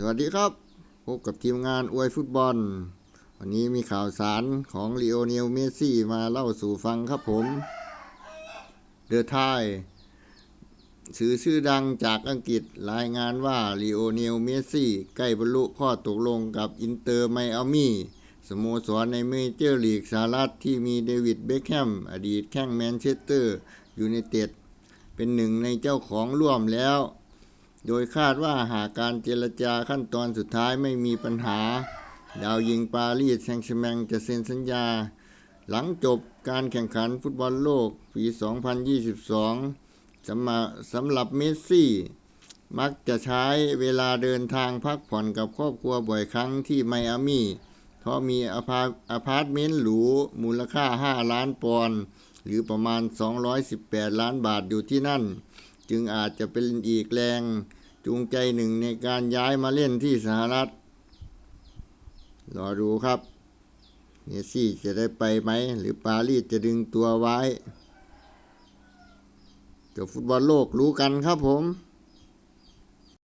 สวัสดีครับ พบกับทีมงานอวยฟุตบอล วันนี้มีข่าวสารของลีโอเนลเมสซี่มาเล่าสู่ฟังครับผม เดอะไทยสื่อชื่อดังจากอังกฤษรายงานว่าลีโอเนลเมสซี่ใกล้บรรลุข้อตกลงกับอินเตอร์ไมอามี่สโมสรในเมเจอร์ลีกสหรัฐที่มีเดวิดเบคแฮมอดีตแข้งแมนเชสเตอร์ยูไนเต็ดเป็นหนึ่งในเจ้าของร่วมแล้ว โดยคาดว่าหากการเจรจาขั้นตอนสุดท้ายไม่มีปัญหา ดาวยิงปารีสแซงต์แชร์แมงจะเซ็นสัญญา หลังจบการแข่งขันฟุตบอลโลกปี 2022 สำหรับสำหรับเมสซี่ มักจะใช้เวลาเดินทางพักผ่อนกับครอบครัวบ่อยครั้งที่ไมอามี่ เพราะมีอพาพาร์ตเมนต์หรูมูลค่า 5 ล้านปอนด์หรือประมาณ 218 ล้านบาทอยู่ที่นั่น จึงอาจจะเป็นอีกแรง จูงใจหนึ่งในการย้ายมาเล่นที่สหรัฐ รอดูครับเมสซี่จะได้ไปไหม หรือปารีสจะดึงตัวไว้เดี๋ยวฟุตบอลโลกรู้กันครับผม